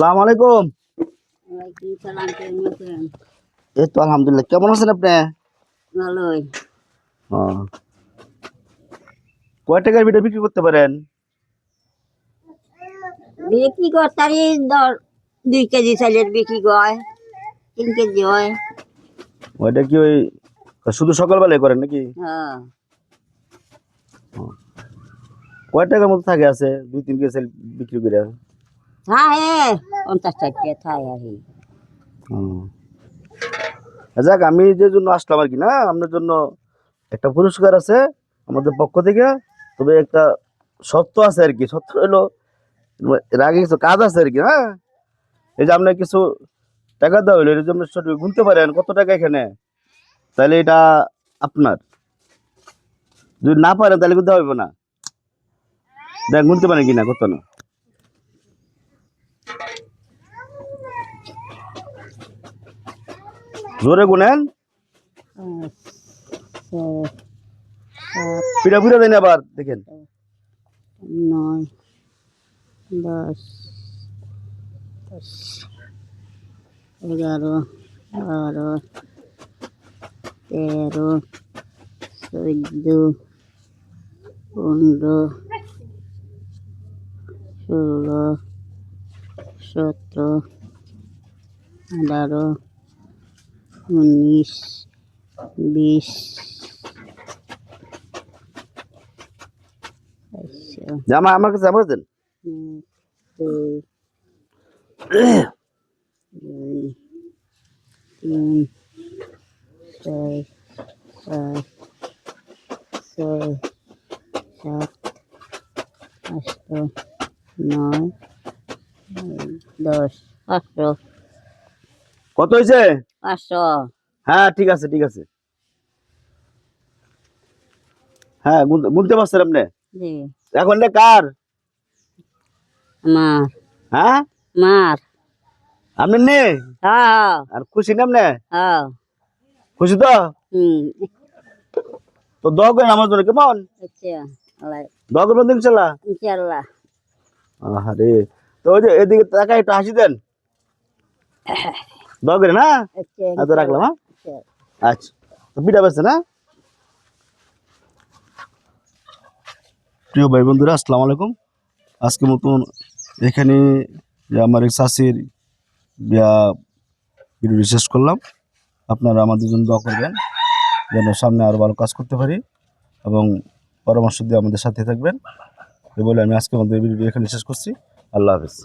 সালাম আলাইকুম ওয়ালাইকুম কেমন আছেন এই তো আলহামদুলিল্লাহ কেমন আছেন আপনি? ভালোই। কয় টাকার ভিডিও বিক্রি করতে পারেন? বিক্রি করতারি দর দুই কেজি চালের বিক্রি হয় তিন কেজি হয়। ওইটা কি ওই শুধু সকালবেলায় করেন নাকি? হ্যাঁ। কয় টাকার মতো থাকে আছে দুই তিন কেজি বিক্রি করে? থাকে পঞ্চাশ থাকে আর যাক, আমি যে জন্য আসলাম আর কি, না? আপনার জন্য একটা পুরস্কার আছে আমাদের পক্ষ থেকে, তবে একটা সত্য আছে আর কি। সত্য হলো, এর আগে কিছু কাজ আছে আর কি হ্যাঁ? এই যে আপনার কিছু টাকা দেওয়া হলো, এটা যে আপনি গুনতে পারেন, কত টাকা এখানে? তাহলে এটা আপনার। যদি না পারেন, তাহলে গুনতে হবে না। দেখ, গুনতে পারেন কিনা কত না। জোরে গুনেন। পিঠা পিঠা দেন আবার দেখেন। এগারো বারো তেরো চোদ্দ পনেরো ষোলো সতেরো আঠারো উনিশ বিশ আচ্ছা যে আমার কাছে আমার দেন। দুই দুই তিন ছয় পাঁচ ছয় সাত আষ্ট নয় দশ। পাঁচশো। কত হয়েছে পাঁচশো। হ্যাঁ ঠিক আছে ঠিক আছে। হ্যাঁ গুনতে- গুনতে পারছেন আপনি? এখন কার? মার হ্যাঁ? মার আপনি নে। হ্যাঁ আর খুশি না আপনি? হ্যাঁ। খুশি তো? তো দোয়া করেন আমার জন্য কেমন? আচ্ছা দোয়া করবেন তো ইনশাল্লাহ? ইনশাল্লাহ। আরে তো ওই যে এদিকে তাকাই একটু হাসি দেন। দোয়া করেন হ্যাঁ আচ্ছা আচ্ছা তো রাখলাম হ্যাঁ? আচ্ছা। আচ্ছা তো পিঠা বেছে না? প্রিয় ভাই বন্ধুরা আসসালামু আলাইকুম। আজকে মতন এখানে যে আমার এক ভিডিও শেষ করলাম। আপনারা আমাদের জন্য দোয়া করবেন যেন সামনে আরও ভালো কাজ করতে পারি এবং পরামর্শ দিয়ে আমাদের সাথে থাকবেন। এ বলে আমি আজকে আমাদের ভিডিও এখানে শেষ করছি। আল্লাহ হাফিজ